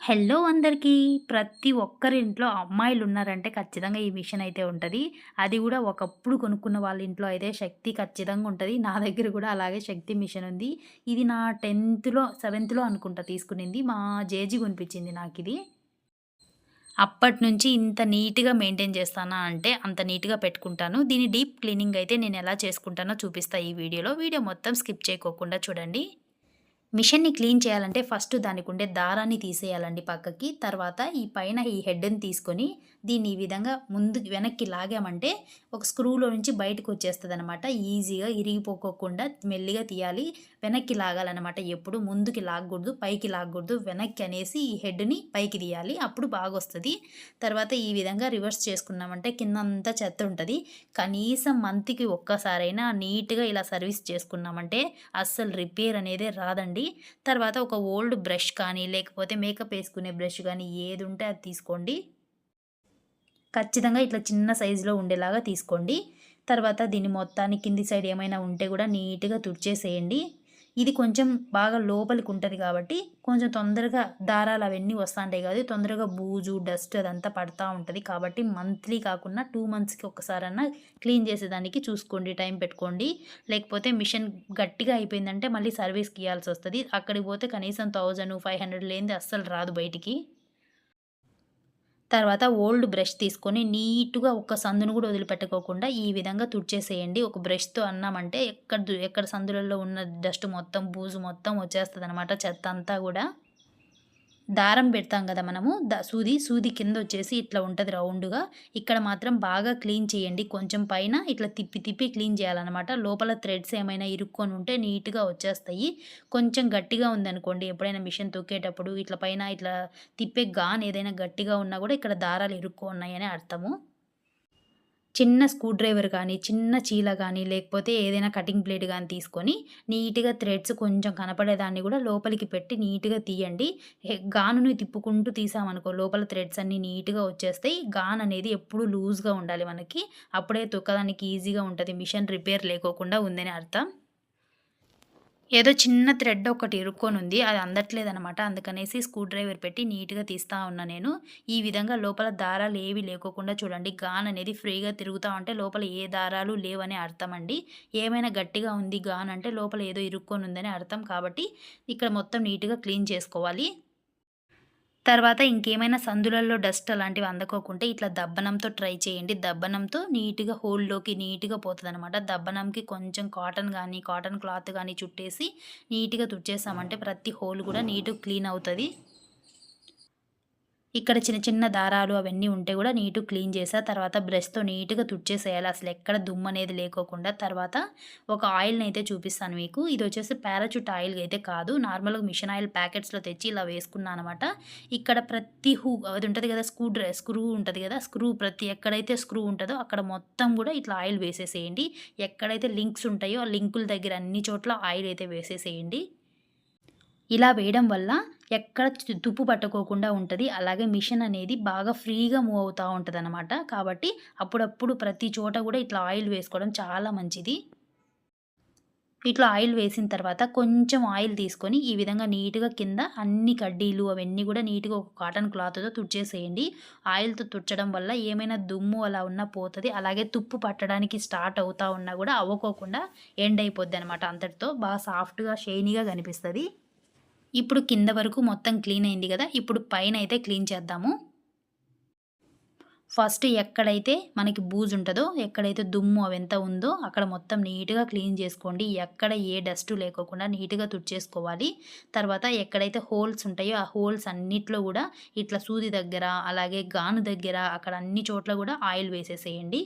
Hello అందరికీ. ప్రతి ఒక్కరి ఇంట్లో అమ్మాయిలు ఉన్నారంటే ఖచ్చితంగా ఈ మిషన్ అయితే ఉంటుంది. అది కూడా ఒకప్పుడు కొనుక్కున్న వాళ్ళ ఇంట్లో అయితే శక్తి ఖచ్చితంగా ఉంటుంది. నా దగ్గర కూడా అలాగే శక్తి మిషన్ ఉంది. ఇది నా టెన్త్లో సెవెంత్లో అనుకుంటా తీసుకునింది. మా జేజీ కొనిపించింది నాకు ఇది అప్పటి నుంచి ఇంత నీట్గా మెయింటైన్ చేస్తానా అంటే అంత నీట్గా పెట్టుకుంటాను. దీని డీప్ క్లీనింగ్ అయితే నేను ఎలా చేసుకుంటానో చూపిస్తా ఈ వీడియోలో. వీడియో మొత్తం స్కిప్ చేయకోకుండా చూడండి. మిషన్‌ని క్లీన్ చేయాలంటే ఫస్ట్ దానికి ఉండే దారాన్ని తీసేయాలండి పక్కకి. తర్వాత ఈ పైన ఈ హెడ్‌ని తీసుకొని దీన్ని ఈ విధంగా ముందు వెనక్కి లాగామంటే ఒక స్క్రూలో నుంచి బయటకు వచ్చేస్తుంది అనమాట ఈజీగా ఇరిగిపోకోకుండా మెల్లిగా తీయాలి. వెనక్కి లాగాలన్నమాట ఎప్పుడు. ముందుకి లాగకూడదు, పైకి లాగకూడదు. వెనక్కి అనేసి ఈ హెడ్‌ని పైకి తీయాలి. అప్పుడు బాగా వస్తుంది తర్వాత ఈ విధంగా రివర్స్ చేసుకున్నామంటే కిందంతా చెత్త ఉంటుంది కనీసం మంత్‌కి ఒక్కసారైనా నీట్‌గా ఇలా సర్వీస్ చేసుకున్నామంటే అస్సలు రిపేర్ అనేది రాదండి. తర్వాత ఒక ఓల్డ్ బ్రష్ కానీ, లేకపోతే మేకప్ వేసుకునే బ్రష్ కానీ ఏది ఉంటే అది తీసుకోండి. ఖచ్చితంగా ఇట్లా చిన్న సైజులో ఉండేలాగా తీసుకోండి. తర్వాత దీన్ని మొత్తాన్ని కింది సైడ్ ఏమైనా ఉంటే కూడా నీట్‌గా తుడిచేసేయండి. ఇది కొంచెం బాగా లోపలికి ఉంటుంది కాబట్టి కొంచెం తొందరగా దారాలు అవన్నీ వస్తుంటాయి కాదు తొందరగా బూజు డస్ట్ అదంతా పడతా ఉంటుంది కాబట్టి మంత్లీ కాకుండా టూ మంత్స్కి ఒకసారన్నా క్లీన్ చేసేదానికి చూసుకోండి టైం పెట్టుకోండి లేకపోతే మిషన్ గట్టిగా అయిపోయిందంటే మళ్ళీ సర్వీస్కి ఇవ్వాల్సి వస్తుంది అక్కడికి పోతే కనీసం థౌజండ్ ఫైవ్ హండ్రెడ్ లేనిది అస్సలు రాదు బయటికి తర్వాత ఓల్డ్ బ్రష్ తీసుకొని నీట్గా ఒక సందును కూడా వదిలిపెట్టుకోకుండా ఈ విధంగా తుడిచేసేయండి. ఒక బ్రష్తో అన్నామంటే ఎక్కడ ఎక్కడ సందులలో ఉన్న డస్ట్ మొత్తం బూజు మొత్తం వచ్చేస్తుంది అనమాట చెత్త అంతా కూడా. దారం పెడతాం కదా మనము. ద సూది సూది కింద వచ్చేసి ఇట్లా ఉంటుంది రౌండ్గా. ఇక్కడ మాత్రం బాగా క్లీన్ చేయండి. కొంచెం పైన ఇట్లా తిప్పి తిప్పి క్లీన్ చేయాలన్నమాట. లోపల థ్రెడ్స్ ఏమైనా ఇరుక్కొని ఉంటే నీట్గా వచ్చేస్తాయి. కొంచెం గట్టిగా ఉందనుకోండి. ఎప్పుడైనా మిషన్ తొక్కేటప్పుడు ఇట్లా పైన ఇట్లా తిప్పే గాన్ ఏదైనా గట్టిగా ఉన్నా కూడా ఇక్కడ దారాలు ఇరుక్కు ఉన్నాయని అర్థము. చిన్న స్క్రూ డ్రైవర్ కానీ చిన్న చీల కానీ లేకపోతే ఏదైనా కటింగ్ ప్లేట్ కానీ తీసుకొని నీట్గా థ్రెడ్స్ కొంచెం కనపడేదాన్ని కూడా లోపలికి పెట్టి నీట్గా తీయండి. గానుని తిప్పుకుంటూ తీసామనుకో లోపల థ్రెడ్స్ అన్నీ నీట్గా వచ్చేస్తాయి. గాన్ అనేది ఎప్పుడు లూజ్గా ఉండాలి మనకి. అప్పుడే తొక్కదానికి ఈజీగా ఉంటుంది. మిషన్ రిపేర్ లేకోకుండా ఉందని అర్థం. ఏదో చిన్న థ్రెడ్ ఒకటి ఇరుక్కొని ఉంది అది అందట్లేదనమాట. అందుకనేసి స్క్రూ డ్రైవర్ పెట్టి నీట్గా తీస్తూ ఉన్నా నేను. ఈ విధంగా లోపల దారాలు ఏవి లేకోకుండా చూడండి గాన్ అనేది ఫ్రీగా తిరుగుతూ ఉంటే లోపల ఏ దారాలు లేవని అర్థం అండి ఏమైనా గట్టిగా ఉంది గాన్ అంటే లోపల ఏదో ఇరుక్కొని ఉందని అర్థం కాబట్టి ఇక్కడ మొత్తం నీట్గా క్లీన్ చేసుకోవాలి. తర్వాత ఇంకేమైనా సందులలో డస్ట్ అలాంటివి అందకోకుంటే ఇట్లా దబ్బనంతో ట్రై చేయండి. దబ్బనంతో నీట్గా హోల్లోకి నీట్గా పోతుంది అనమాట దబ్బనంకి కొంచెం కాటన్ కానీ కాటన్ క్లాత్ కానీ చుట్టేసి నీట్గా తుడిచేసామంటే ప్రతి హోల్ కూడా నీట్గా క్లీన్ అవుతుంది. ఇక్కడ చిన్న చిన్న దారాలు అవన్నీ ఉంటే కూడా నీటు క్లీన్ చేసా. తర్వాత బ్రష్తో నీట్గా తుడిచేసేయాలి. అసలు ఎక్కడ దుమ్ము అనేది లేకోకుండా. తర్వాత ఒక ఆయిల్ని అయితే చూపిస్తాను మీకు. ఇది వచ్చేసి పారాచూట్ ఆయిల్ అయితే కాదు. నార్మల్గా మిషన్ ఆయిల్ ప్యాకెట్స్లో తెచ్చి ఇలా వేసుకున్నాను అనమాట. ఇక్కడ ప్రతి హూ అది ఉంటుంది కదా స్క్రూ డ్రై స్క్రూ ఉంటుంది కదా స్క్రూ ప్రతి ఎక్కడైతే స్క్రూ ఉంటుందో అక్కడ మొత్తం కూడా ఇట్లా ఆయిల్ వేసేసేయండి. ఎక్కడైతే లింక్స్ ఉంటాయో ఆ లింకుల దగ్గర అన్ని చోట్ల ఆయిల్ అయితే వేసేసేయండి. ఇలా వేయడం వల్ల ఎక్కడ తుప్పు పట్టుకోకుండా ఉంటుంది. అలాగే మిషన్ అనేది బాగా ఫ్రీగా మూవ్ అవుతూ ఉంటుంది అనమాట కాబట్టి అప్పుడప్పుడు ప్రతి చోట కూడా ఇట్లా ఆయిల్ వేసుకోవడం చాలా మంచిది. ఇట్లా ఆయిల్ వేసిన తర్వాత కొంచెం ఆయిల్ తీసుకొని ఈ విధంగా నీట్గా కింద అన్ని కడ్డీలు అవన్నీ కూడా నీట్గా ఒక కాటన్ క్లాత్తో తుడిచేసేయండి. ఆయిల్తో తుడ్చడం వల్ల ఏమైనా దుమ్ము అలా ఉన్నా పోతుంది. అలాగే తుప్పు పట్టడానికి స్టార్ట్ అవుతా ఉన్నా కూడా అవ్వకోకుండా ఎండ్ అయిపోద్ది అనమాట అంతటితో బాగా సాఫ్ట్గా షైనీగా కనిపిస్తుంది. ఇప్పుడు కింద వరకు మొత్తం క్లీన్ అయింది కదా ఇప్పుడు పైన అయితే క్లీన్ చేద్దాము. ఫస్ట్ ఎక్కడైతే మనకి బూజు ఉంటుందో ఎక్కడైతే దుమ్ము అవంతా ఉందో అక్కడ మొత్తం నీట్గా క్లీన్ చేసుకోండి. ఎక్కడ ఏ డస్ట్ లేకోకుండా నీట్గా తుడిచేసుకోవాలి. తర్వాత ఎక్కడైతే హోల్స్ ఉంటాయో ఆ హోల్స్ అన్నిట్లో కూడా ఇట్లా సూది దగ్గర అలాగే గాను దగ్గర అక్కడ అన్ని చోట్ల కూడా ఆయిల్ వేసేసేయండి.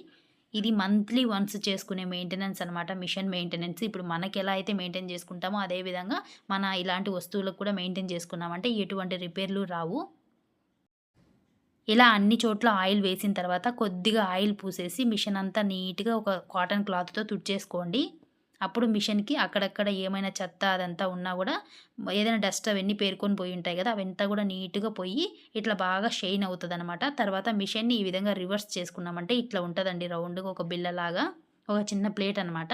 ఇది మంత్లీ వన్స్ చేసుకునే మెయింటెనెన్స్ అనమాట మిషన్ మెయింటెనెన్స్ ఇప్పుడు మనకి ఎలా అయితే మెయింటైన్ చేసుకుంటామో అదేవిధంగా మన ఇలాంటి వస్తువులకు కూడా మెయింటైన్ చేసుకున్నామంటే ఎటువంటి రిపేర్లు రావు. ఇలా అన్ని చోట్ల ఆయిల్ వేసిన తర్వాత కొద్దిగా ఆయిల్ పూసేసి మిషన్ అంతా నీట్గా ఒక కాటన్ క్లాత్తో తుడిచేసుకోండి. అప్పుడు మిషన్కి అక్కడక్కడ ఏమైనా చెత్త అదంతా ఉన్నా కూడా ఏదైనా డస్ట్ అవన్నీ పేరుకొని పోయి ఉంటాయి కదా అవంతా కూడా నీట్గా పోయి ఇట్లా బాగా షైన్ అవుతుంది అనమాట తర్వాత మిషన్ని ఈ విధంగా రివర్స్ చేసుకున్నామంటే ఇట్లా ఉంటుందండి రౌండ్గా ఒక బిల్లలాగా ఒక చిన్న ప్లేట్ అనమాట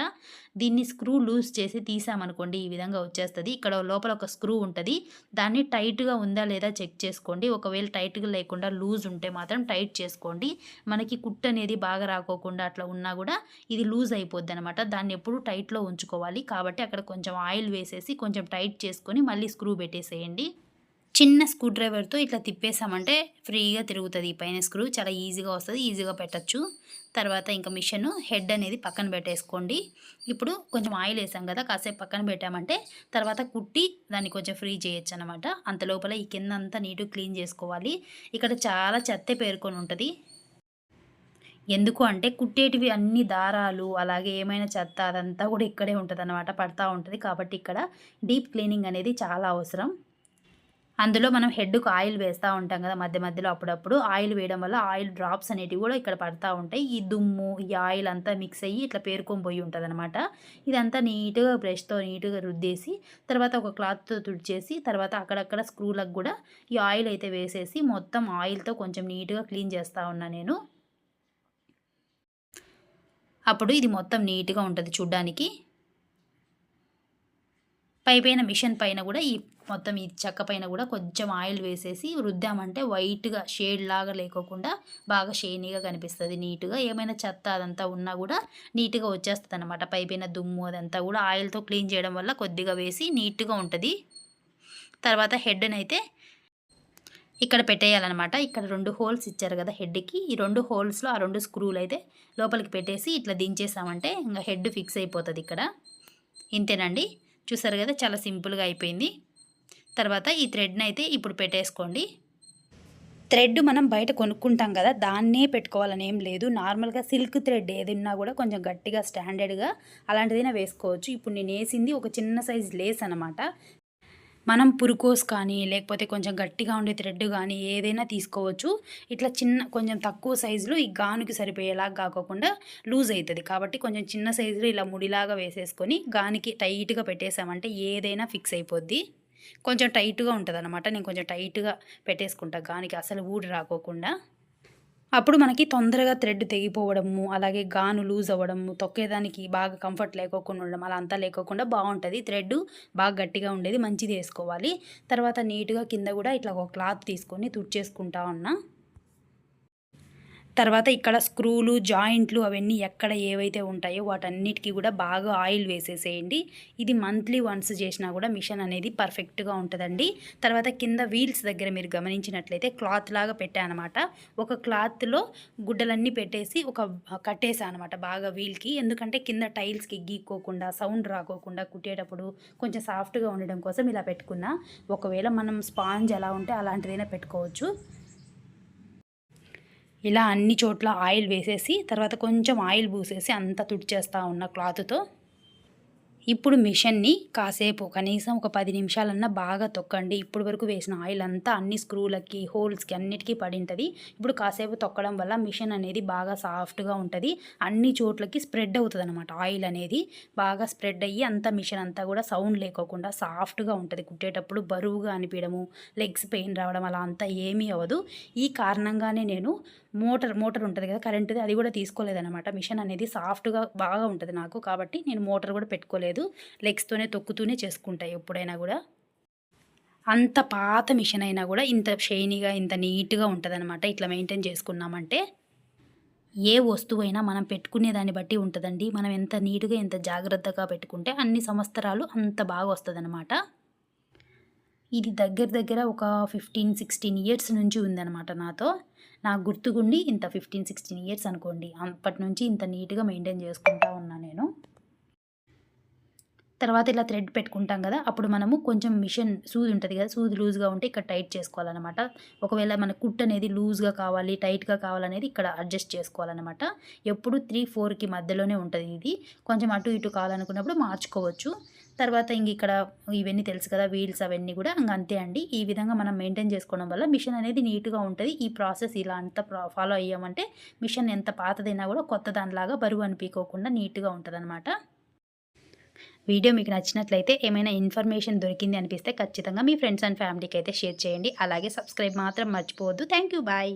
దీన్ని స్క్రూ లూజ్ చేసి తీసామనుకోండి ఈ విధంగా వచ్చేస్తుంది. ఇక్కడ లోపల ఒక స్క్రూ ఉంటుంది. దాన్ని టైట్గా ఉందా లేదా చెక్ చేసుకోండి. ఒకవేళ టైట్గా లేకుండా లూజ్ ఉంటే మాత్రం టైట్ చేసుకోండి. మనకి కుట్ అనేది బాగా రాకోకుండా అట్లా ఉన్నా కూడా ఇది లూజ్ అయిపోద్ది అనమాట దాన్ని ఎప్పుడు టైట్లో ఉంచుకోవాలి. కాబట్టి అక్కడ కొంచెం ఆయిల్ వేసేసి కొంచెం టైట్ చేసుకొని మళ్ళీ స్క్రూ పెట్టేసేయండి. చిన్న స్క్రూ డ్రైవర్తో ఇట్లా తిప్పేసామంటే ఫ్రీగా తిరుగుతుంది. ఈ పైన స్క్రూ చాలా ఈజీగా వస్తుంది ఈజీగా పెట్టచ్చు. తర్వాత ఇంకా మిషన్ హెడ్ అనేది పక్కన పెట్టేసుకోండి. ఇప్పుడు కొంచెం ఆయిల్ వేసాం కదా కాసేపు పక్కన పెట్టామంటే తర్వాత కుట్టి దాన్ని కొంచెం ఫ్రీ చేయొచ్చు అనమాట అంత లోపల ఈ కింద అంతా నీటు క్లీన్ చేసుకోవాలి. ఇక్కడ చాలా చెత్త పేరుకొని ఉంటుంది. ఎందుకు అంటే కుట్టేటివి అన్ని దారాలు అలాగే ఏమైనా చెత్త అదంతా కూడా ఇక్కడే ఉంటుంది అనమాట పడతా ఉంటుంది. కాబట్టి ఇక్కడ డీప్ క్లీనింగ్ అనేది చాలా అవసరం. అందులో మనం హెడ్కు ఆయిల్ వేస్తూ ఉంటాం కదా మధ్య మధ్యలో అప్పుడప్పుడు. ఆయిల్ వేయడం వల్ల ఆయిల్ డ్రాప్స్ అనేటివి కూడా ఇక్కడ పడతా ఉంటాయి. ఈ దుమ్ము ఈ ఆయిల్ అంతా మిక్స్ అయ్యి ఇట్లా పేరుకొని పోయి ఉంటుంది అనమాట ఇదంతా నీట్గా బ్రష్తో నీట్గా రుద్దేసి తర్వాత ఒక క్లాత్తో తుడిచేసి తర్వాత అక్కడక్కడ స్క్రూలకు కూడా ఈ ఆయిల్ అయితే వేసేసి మొత్తం ఆయిల్తో కొంచెం నీట్గా క్లీన్ చేస్తూ ఉన్నా నేను. అప్పుడు ఇది మొత్తం నీట్గా ఉంటుంది చూడ్డానికి. పైపైన మిషన్ పైన కూడా ఈ మొత్తం ఈ చెక్క పైన కూడా కొంచెం ఆయిల్ వేసేసి రుద్దామంటే వైట్గా షేడ్ లాగా లేకోకుండా బాగా షేనీగా కనిపిస్తుంది. నీట్గా ఏమైనా చెత్త అదంతా ఉన్నా కూడా నీట్గా వచ్చేస్తుంది అనమాట పైపైన దుమ్ము అదంతా కూడా ఆయిల్తో క్లీన్ చేయడం వల్ల కొద్దిగా వేసి నీట్గా ఉంటుంది. తర్వాత హెడ్ని అయితే ఇక్కడ పెట్టేయాలన్నమాట. ఇక్కడ రెండు హోల్స్ ఇచ్చారు కదా హెడ్కి. ఈ రెండు హోల్స్లో ఆ రెండు స్క్రూలు అయితే లోపలికి పెట్టేసి ఇట్లా దించేసామంటే ఇంకా హెడ్ ఫిక్స్ అయిపోతుంది ఇక్కడ. ఇంతేనండి. చూసారు కదా చాలా సింపుల్గా అయిపోయింది. తర్వాత ఈ థ్రెడ్ని అయితే ఇప్పుడు పెట్టేసుకోండి. థ్రెడ్ మనం బయట కొనుక్కుంటాం కదా దాన్నే పెట్టుకోవాలని ఏం లేదు. నార్మల్గా సిల్క్ థ్రెడ్ ఏది కూడా కొంచెం గట్టిగా స్టాండర్డ్గా అలాంటిదైనా వేసుకోవచ్చు. ఇప్పుడు నేను వేసింది ఒక చిన్న సైజ్ లేస్ అనమాట మనం పురుకోస్ కానీ లేకపోతే కొంచెం గట్టిగా ఉండే థ్రెడ్ కానీ ఏదైనా తీసుకోవచ్చు. ఇట్లా చిన్న కొంచెం తక్కువ సైజులో ఈ గానుకి సరిపోయేలాగా కాకోకుండా లూజ్ అవుతుంది కాబట్టి కొంచెం చిన్న సైజులో ఇలా ముడిలాగా వేసేసుకొని గానికి టైట్గా పెట్టేసామంటే ఏదైనా ఫిక్స్ అయిపోద్ది. కొంచెం టైట్గా ఉంటుంది అనమాట నేను కొంచెం టైట్గా పెట్టేసుకుంటా. గానికి అసలు ఊడి రాకోకుండా. అప్పుడు మనకి తొందరగా థ్రెడ్ తెగిపోవడము అలాగే గాను లూజ్ అవ్వడము తొక్కేదానికి బాగా కంఫర్ట్ లేకోకుండా ఉండడం అలా అంతా లేకోకుండా బాగుంటుంది. థ్రెడ్ బాగా గట్టిగా ఉండేది మంచిది వేసుకోవాలి. తర్వాత నీట్గా కింద కూడా ఇట్లా ఒక క్లాత్ తీసుకొని తుడిచేసుకుంటా ఉన్నా. తర్వాత ఇక్కడ స్క్రూలు జాయింట్లు అవన్నీ ఎక్కడ ఏవైతే ఉంటాయో వాటన్నిటికీ కూడా బాగా ఆయిల్ వేసేసేయండి. ఇది మంత్లీ వన్స్ చేసినా కూడా మిషన్ అనేది పర్ఫెక్ట్గా ఉంటుందండి. తర్వాత కింద వీల్స్ దగ్గర మీరు గమనించినట్లయితే క్లాత్ లాగా పెట్టానమాట. ఒక క్లాత్లో గుడ్డలన్నీ పెట్టేసి ఒక కట్టేసా అనమాట బాగా వీల్కి. ఎందుకంటే కింద టైల్స్కి గీక్కోకుండా సౌండ్ రాకోకుండా కుట్టేటప్పుడు కొంచెం సాఫ్ట్గా ఉండడం కోసం ఇలా పెట్టుకున్నా. ఒకవేళ మనం స్పాంజ్ ఎలా ఉంటే అలాంటిదైనా పెట్టుకోవచ్చు. ఇలా అన్ని చోట్ల ఆయిల్ వేసేసి తర్వాత కొంచెం ఆయిల్ పూసేసి అంతా తుడిచేస్తూ ఉన్న క్లాత్తో ఇప్పుడు మిషన్ని కాసేపు కనీసం ఒక పది నిమిషాలన్నా బాగా తొక్కండి. ఇప్పుడు వరకు వేసిన ఆయిల్ అంతా అన్ని స్క్రూలకి హోల్స్కి అన్నిటికీ పడింటుంది. ఇప్పుడు కాసేపు తొక్కడం వల్ల మిషన్ అనేది బాగా సాఫ్ట్గా ఉంటుంది. అన్ని చోట్లకి స్ప్రెడ్ అవుతుంది అనమాట ఆయిల్ అనేది. బాగా స్ప్రెడ్ అయ్యి అంత మిషన్ అంతా కూడా సౌండ్ లేకోకుండా సాఫ్ట్గా ఉంటుంది. కుట్టేటప్పుడు బరువుగా అనిపించడము లెగ్స్ పెయిన్ రావడం అలా అంతా ఏమీ అవ్వదు. ఈ కారణంగానే నేను మోటార్ మోటార్ ఉంటుంది కదా కరెంటుది అది కూడా తీసుకోలేదనమాట మిషన్ అనేది సాఫ్ట్గా బాగా ఉంటుంది నాకు కాబట్టి నేను మోటార్ కూడా పెట్టుకోలేదు. లెగ్స్తోనే తొక్కుతూనే చేసుకుంటాయి ఎప్పుడైనా కూడా. అంత పాత మిషన్ అయినా కూడా ఇంత షైనీగా ఇంత నీట్గా ఉంటుంది ఇట్లా మెయింటైన్ చేసుకున్నామంటే ఏ వస్తువు అయినా మనం పెట్టుకునే దాన్ని బట్టి ఉంటుందండి. మనం ఎంత నీట్గా ఎంత జాగ్రత్తగా పెట్టుకుంటే అన్ని సంవత్సరాలు అంత బాగా వస్తుందన్నమాట. ఇది దగ్గర దగ్గర ఒక ఫిఫ్టీన్ సిక్స్టీన్ ఇయర్స్ నుంచి ఉందన్నమాట నాతో. నాకు గుర్తుగుండి ఇంత ఫిఫ్టీన్ సిక్స్టీన్ ఇయర్స్ అనుకోండి. అప్పటి నుంచి ఇంత నీట్గా మెయింటైన్ చేసుకుంటా ఉన్నా నేను. తర్వాత ఇలా థ్రెడ్ పెట్టుకుంటాం కదా అప్పుడు మనము కొంచెం మిషన్ సూది ఉంటుంది కదా సూది లూజ్గా ఉంటే ఇక్కడ టైట్ చేసుకోవాలన్నమాట. ఒకవేళ మన కుట్ అనేది లూజ్గా కావాలి టైట్గా కావాలనేది ఇక్కడ అడ్జస్ట్ చేసుకోవాలన్నమాట. ఎప్పుడు త్రీ ఫోర్కి మధ్యలోనే ఉంటుంది ఇది. కొంచెం అటు ఇటు కావాలనుకున్నప్పుడు మార్చుకోవచ్చు. తర్వాత ఇంక ఇక్కడ ఇవన్నీ తెలుసు కదా వీల్స్ అవన్నీ కూడా ఇంక అంతే అండి. ఈ విధంగా మనం మెయింటైన్ చేసుకోవడం వల్ల మిషన్ అనేది నీట్గా ఉంటుంది. ఈ ప్రాసెస్ ఇలా అంత ఫాలో అయ్యామంటే మిషన్ ఎంత పాతదైనా కూడా కొత్త దానిలాగా బరువు అనిపించుకోకుండా నీట్గా ఉంటుంది వీడియో మీకు నచ్చినట్లయితే ఏమైనా ఇన్ఫర్మేషన్ దొరికింది అనిపిస్తే ఖచ్చితంగా మీ ఫ్రెండ్స్ అండ్ ఫ్యామిలీకి అయితే షేర్ చేయండి. అలాగే సబ్స్క్రైబ్ మాత్రం మర్చిపోవద్దు. Thank you bye